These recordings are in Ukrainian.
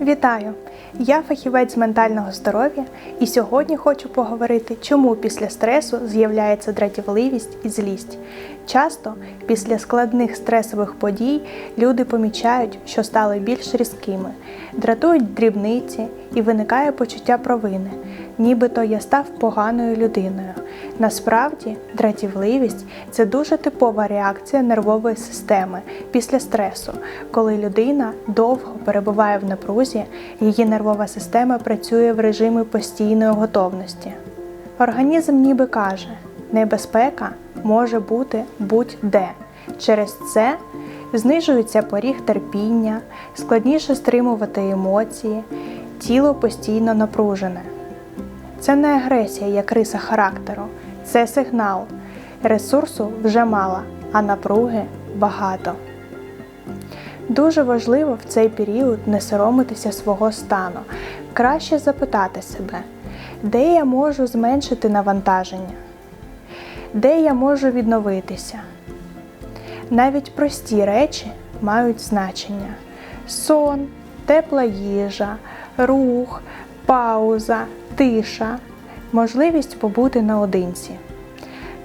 Вітаю! Я фахівець з ментального здоров'я, і сьогодні хочу поговорити, чому після стресу з'являється дратівливість і злість. Часто після складних стресових подій люди помічають, що стали більш різкими, дратують дрібниці і виникає почуття провини, нібито я став поганою людиною. Насправді, дратівливість це дуже типова реакція нервової системи після стресу, коли людина довго перебуває в напрузі, її нервова система працює в режимі постійної готовності. Організм ніби каже, небезпека може бути будь-де. Через це знижується поріг терпіння, складніше стримувати емоції, тіло постійно напружене. Це не агресія як риса характеру, це сигнал. Ресурсу вже мало, а напруги багато. Дуже важливо в цей період не соромитися свого стану, краще запитати себе, де я можу зменшити навантаження, де я можу відновитися. Навіть прості речі мають значення: сон, тепла їжа, рух, пауза, тиша, можливість побути наодинці.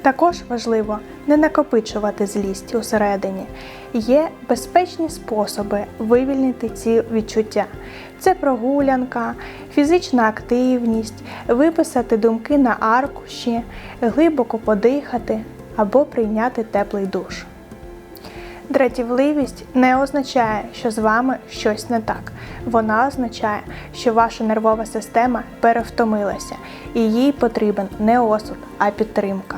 Також важливо не накопичувати злість усередині. Є безпечні способи вивільнити ці відчуття. Це прогулянка, фізична активність, виписати думки на аркуші, глибоко подихати або прийняти теплий душ. Дратівливість не означає, що з вами щось не так. Вона означає, що ваша нервова система перевтомилася і їй потрібен не осуд, а підтримка.